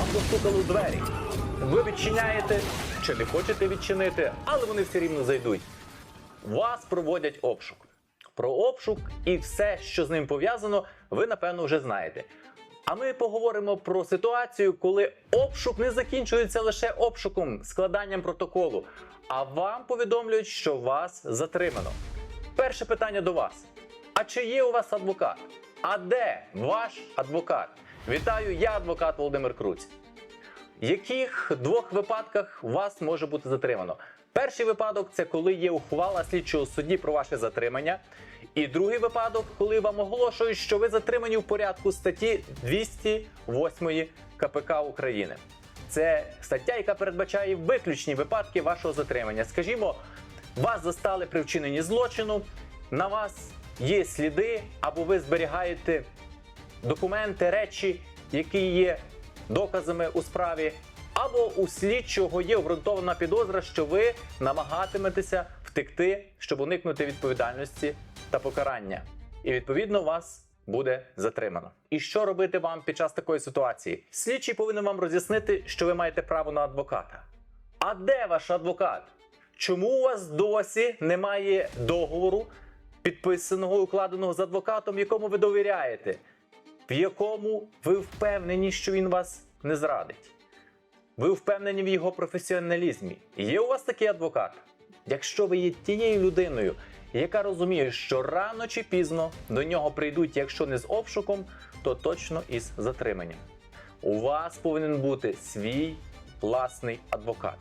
Вам постукали у двері. Ви відчиняєте чи не хочете відчинити, але вони все рівно зайдуть. Вас проводять обшук. Про обшук і все, що з ним пов'язано, ви напевно вже знаєте. А ми поговоримо про ситуацію, коли обшук не закінчується лише обшуком, складанням протоколу, а вам повідомлюють, що вас затримано. Перше питання до вас: а чи є у вас адвокат? А де ваш адвокат? Вітаю, я адвокат Володимир Круць. Яких двох випадках вас може бути затримано? Перший випадок це коли є ухвала слідчого судді про ваше затримання. І другий випадок, коли вам оголошують, що ви затримані в порядку статті 208 КПК України. Це стаття, яка передбачає виключні випадки вашого затримання. Скажімо, вас застали при вчиненні злочину, на вас є сліди, або ви зберігаєте документи, речі, які є доказами у справі, або у слідчого є обґрунтована підозра, що ви намагатиметеся втекти, щоб уникнути відповідальності та покарання. І відповідно вас буде затримано. І що робити вам під час такої ситуації? Слідчий повинен вам роз'яснити, що ви маєте право на адвоката. А де ваш адвокат? Чому у вас досі немає договору, підписаного укладеного з адвокатом, якому ви довіряєте? В якому ви впевнені, що він вас не зрадить. Ви впевнені в його професіоналізмі. Є у вас такий адвокат? Якщо ви є тією людиною, яка розуміє, що рано чи пізно до нього прийдуть, якщо не з обшуком, то точно із затриманням. У вас повинен бути свій власний адвокат.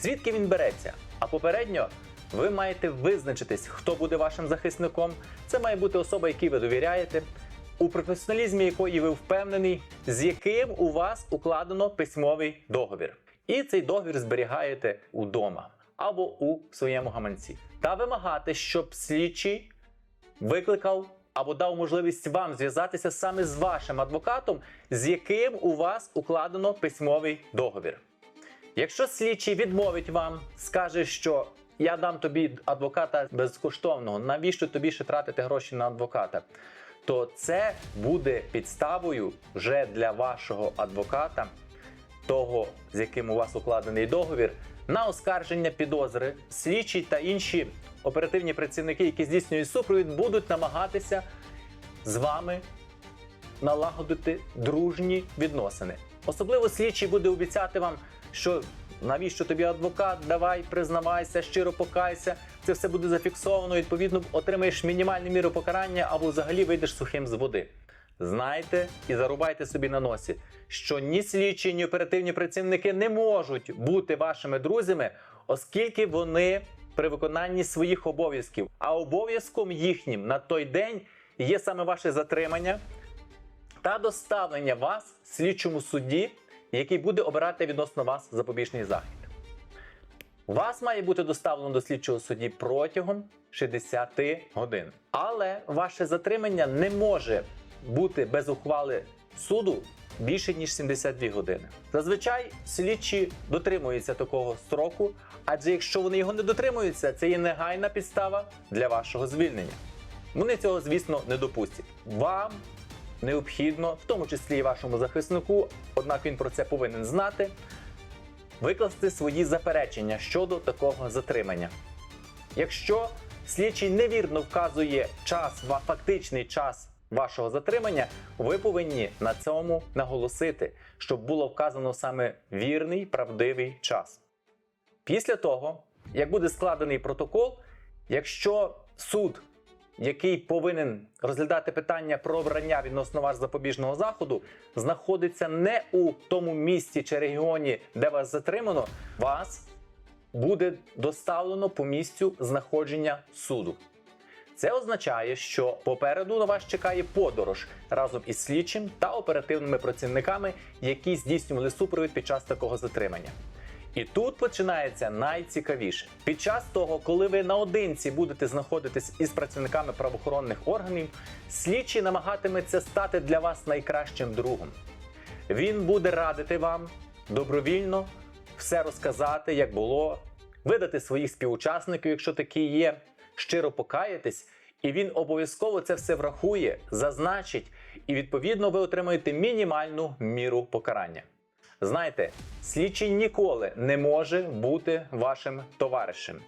Звідки він береться? А попередньо ви маєте визначитись, хто буде вашим захисником. Це має бути особа, якій ви довіряєте, у професіоналізмі якої ви впевнений, з яким у вас укладено письмовий договір. І цей договір зберігаєте удома або у своєму гаманці. Та вимагати, щоб слідчий викликав або дав можливість вам зв'язатися саме з вашим адвокатом, з яким у вас укладено письмовий договір. Якщо слідчий відмовить вам, скаже, що я дам тобі адвоката безкоштовного, навіщо тобі ще тратити гроші на адвоката? То це буде підставою вже для вашого адвоката, того, з яким у вас укладений договір, на оскарження підозри. Слідчі та інші оперативні працівники, які здійснюють супровід, будуть намагатися з вами налагодити дружні відносини. Особливо слідчий буде обіцяти вам, що навіщо тобі адвокат, давай, признавайся, щиро покайся. Це все буде зафіксовано. Відповідно, отримаєш мінімальну міру покарання або взагалі вийдеш сухим з води. Знайте і зарубайте собі на носі, що ні слідчі, ні оперативні працівники не можуть бути вашими друзями, оскільки вони при виконанні своїх обов'язків. А обов'язком їхнім на той день є саме ваше затримання та доставлення вас слідчому судді, який буде обирати відносно вас запобіжний захід. Вас має бути доставлено до слідчого судді протягом 60 годин. Але ваше затримання не може бути без ухвали суду більше ніж 72 години. Зазвичай слідчі дотримуються такого строку, адже якщо вони його не дотримуються, це є негайна підстава для вашого звільнення. Вони цього, звісно, не допустять. Вам необхідно, в тому числі і вашому захиснику, однак він про це повинен знати, викласти свої заперечення щодо такого затримання. Якщо слідчий невірно вказує час, фактичний час вашого затримання, ви повинні на цьому наголосити, щоб було вказано саме вірний, правдивий час. Після того, як буде складений протокол, якщо суд, який повинен розглядати питання про обрання відносно вас запобіжного заходу, знаходиться не у тому місті чи регіоні, де вас затримано, вас буде доставлено по місцю знаходження суду. Це означає, що попереду на вас чекає подорож разом із слідчим та оперативними працівниками, які здійснювали супровід під час такого затримання. І тут починається найцікавіше. Під час того, коли ви наодинці будете знаходитись із працівниками правоохоронних органів, слідчий намагатиметься стати для вас найкращим другом. Він буде радити вам добровільно все розказати, як було, видати своїх співучасників, якщо такі є, щиро покаятись, і він обов'язково це все врахує, зазначить, і відповідно ви отримаєте мінімальну міру покарання. Знайте, слідчий ніколи не може бути вашим товаришем.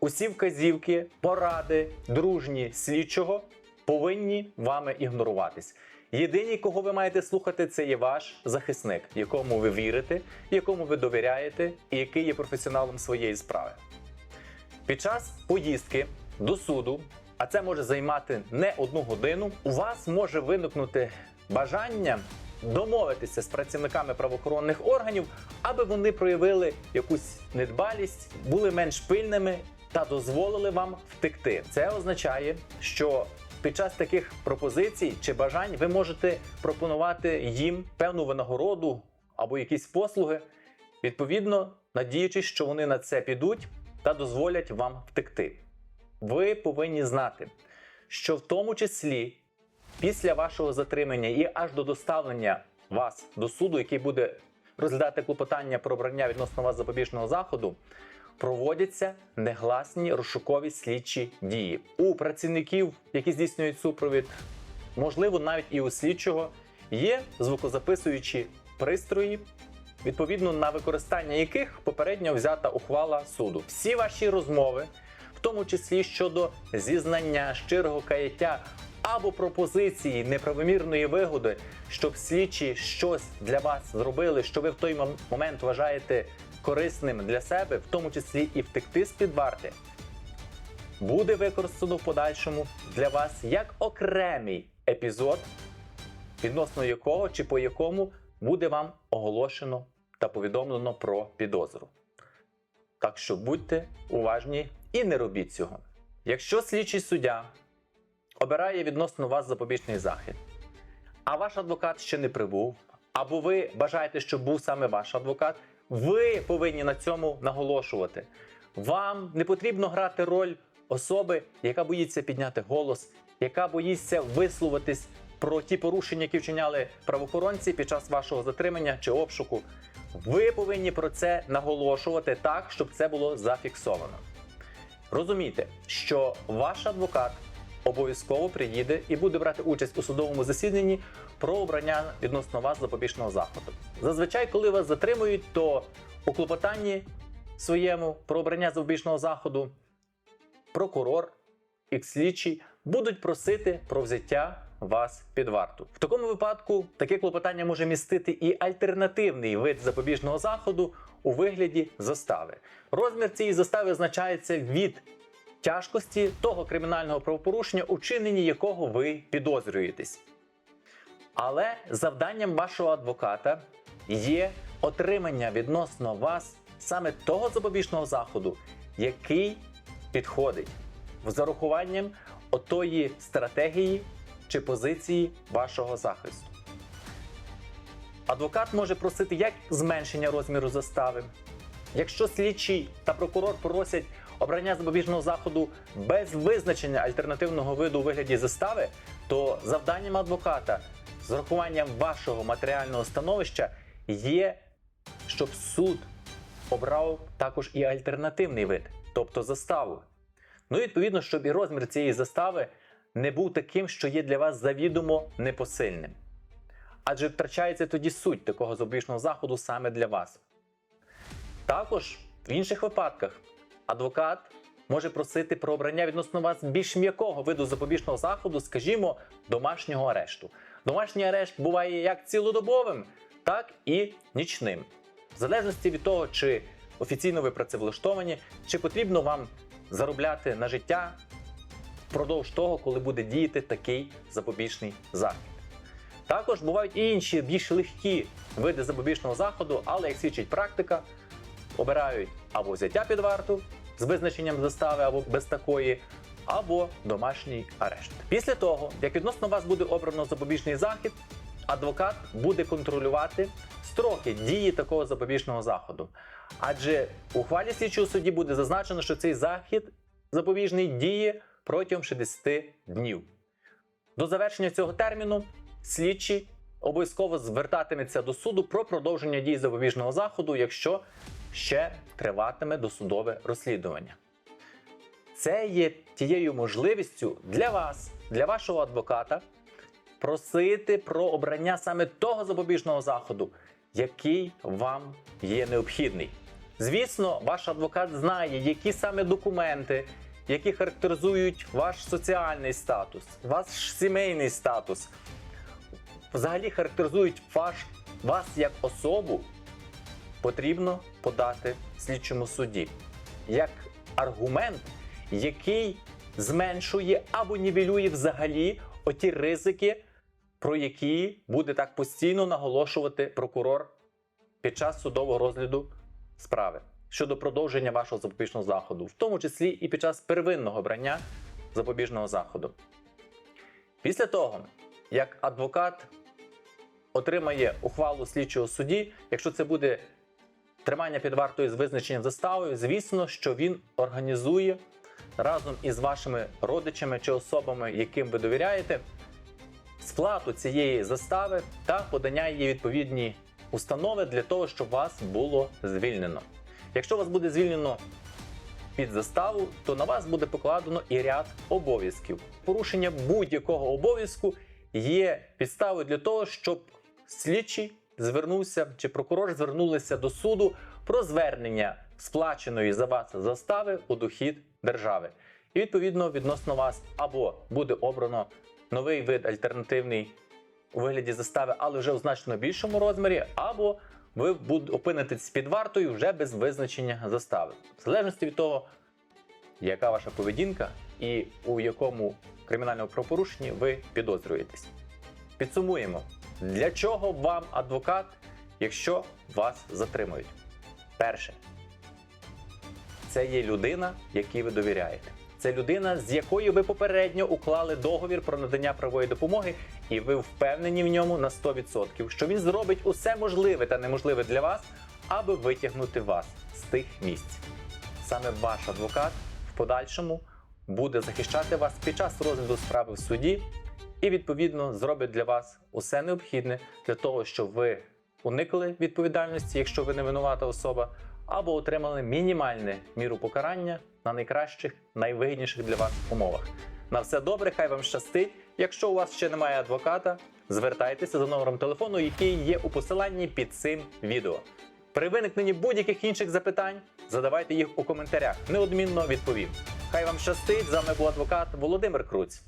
Усі вказівки, поради, дружні слідчого повинні вами ігноруватись. Єдині, кого ви маєте слухати, це є ваш захисник, якому ви вірите, якому ви довіряєте, і який є професіоналом своєї справи. Під час поїздки до суду, а це може займати не одну годину, у вас може виникнути бажання домовитися з працівниками правоохоронних органів, аби вони проявили якусь недбалість, були менш пильними та дозволили вам втекти. Це означає, що під час таких пропозицій чи бажань ви можете пропонувати їм певну винагороду або якісь послуги, відповідно надіючись, що вони на це підуть та дозволять вам втекти. Ви повинні знати, що в тому числі після вашого затримання і аж до доставлення вас до суду, який буде розглядати клопотання про обрання відносно вас запобіжного заходу, проводяться негласні розшукові слідчі дії у працівників, які здійснюють супровід, можливо, навіть і у слідчого, є звукозаписуючі пристрої, відповідно на використання яких попередньо взята ухвала суду. Всі ваші розмови, в тому числі щодо зізнання, щирого каяття або пропозиції неправомірної вигоди, щоб слідчі щось для вас зробили, що ви в той момент вважаєте корисним для себе, в тому числі і втекти з під варти, буде використано в подальшому для вас як окремий епізод, відносно якого чи по якому буде вам оголошено та повідомлено про підозру. Так що будьте уважні і не робіть цього. Якщо слідчий суддя обирає відносно вас запобіжний захід, а ваш адвокат ще не прибув, або ви бажаєте, щоб був саме ваш адвокат, ви повинні на цьому наголошувати. Вам не потрібно грати роль особи, яка боїться підняти голос, яка боїться висловитись про ті порушення, які вчиняли правоохоронці під час вашого затримання чи обшуку. Ви повинні про це наголошувати так, щоб це було зафіксовано. Розумійте, що ваш адвокат обов'язково приїде і буде брати участь у судовому засіданні про обрання відносно вас запобіжного заходу. Зазвичай, коли вас затримують, то у клопотанні своєму про обрання запобіжного заходу прокурор і слідчий будуть просити про взяття вас під варту. В такому випадку таке клопотання може містити і альтернативний вид запобіжного заходу у вигляді застави. Розмір цієї застави означається від тяжкості того кримінального правопорушення, у чиненні якого ви підозрюєтесь. Але завданням вашого адвоката є отримання відносно вас саме того запобіжного заходу, який підходить з зарахуванням отої стратегії чи позиції вашого захисту. Адвокат може просити як зменшення розміру застави. Якщо слідчий та прокурор просять обрання запобіжного заходу без визначення альтернативного виду у вигляді застави, то завданням адвоката з урахуванням вашого матеріального становища є, щоб суд обрав також і альтернативний вид, тобто заставу. Ну і відповідно, щоб і розмір цієї застави не був таким, що є для вас завідомо непосильним. Адже втрачається тоді суть такого запобіжного заходу саме для вас. Також в інших випадках адвокат може просити про обрання відносно вас більш м'якого виду запобіжного заходу, скажімо, домашнього арешту. Домашній арешт буває як цілодобовим, так і нічним. В залежності від того, чи офіційно ви працевлаштовані, чи потрібно вам заробляти на життя впродовж того, коли буде діяти такий запобіжний захід. Також бувають і інші більш легкі види запобіжного заходу, але як свідчить практика, обирають або взяття під варту з визначенням застави або без такої, або домашній арешт. Після того, як відносно вас буде обрано запобіжний захід, адвокат буде контролювати строки дії такого запобіжного заходу. Адже у ухвалі слідчого судді буде зазначено, що цей захід запобіжний діє протягом 60 днів. До завершення цього терміну слідчий обов'язково звертатиметься до суду про продовження дії запобіжного заходу, якщо ще триватиме досудове розслідування. Це є тією можливістю для вас, для вашого адвоката, просити про обрання саме того запобіжного заходу, який вам є необхідний. Звісно, ваш адвокат знає, які саме документи, які характеризують ваш соціальний статус, ваш сімейний статус, взагалі характеризують ваш, вас як особу, потрібно подати слідчому суді як аргумент, який зменшує або нівелює взагалі оті ризики, про які буде так постійно наголошувати прокурор під час судового розгляду справи щодо продовження вашого запобіжного заходу, в тому числі і під час первинного брання запобіжного заходу. Після того, як адвокат отримає ухвалу слідчого судді, якщо це буде тримання під вартою з визначенням заставою, звісно, що він організує разом із вашими родичами чи особами, яким ви довіряєте, сплату цієї застави та подання її відповідні установи для того, щоб вас було звільнено. Якщо вас буде звільнено під заставу, то на вас буде покладено і ряд обов'язків. Порушення будь-якого обов'язку є підставою для того, щоб слідчий звернувся чи прокурор звернулися до суду про звернення сплаченої за вас застави у дохід держави. І відповідно відносно вас або буде обрано новий вид альтернативний у вигляді застави, але вже у значно більшому розмірі, або ви опинитесь під вартою вже без визначення застави. В залежності від того, яка ваша поведінка і у якому кримінальному правопорушенні ви підозрюєтесь. Підсумуємо, для чого вам адвокат, якщо вас затримують? Перше, це є людина, якій ви довіряєте. Це людина, з якою ви попередньо уклали договір про надання правової допомоги, і ви впевнені в ньому на 100%, що він зробить усе можливе та неможливе для вас, аби витягнути вас з тих місць. Саме ваш адвокат в подальшому буде захищати вас під час розгляду справи в суді і відповідно зробить для вас усе необхідне для того, щоб ви уникли відповідальності, якщо ви не винувата особа, або отримали мінімальну міру покарання на найкращих, найвигідніших для вас умовах. На все добре, хай вам щастить. Якщо у вас ще немає адвоката, звертайтеся за номером телефону, який є у посиланні під цим відео. При виникненні будь-яких інших запитань задавайте їх у коментарях. Неодмінно відповім. Хай вам щастить. З вами був адвокат Володимир Круць.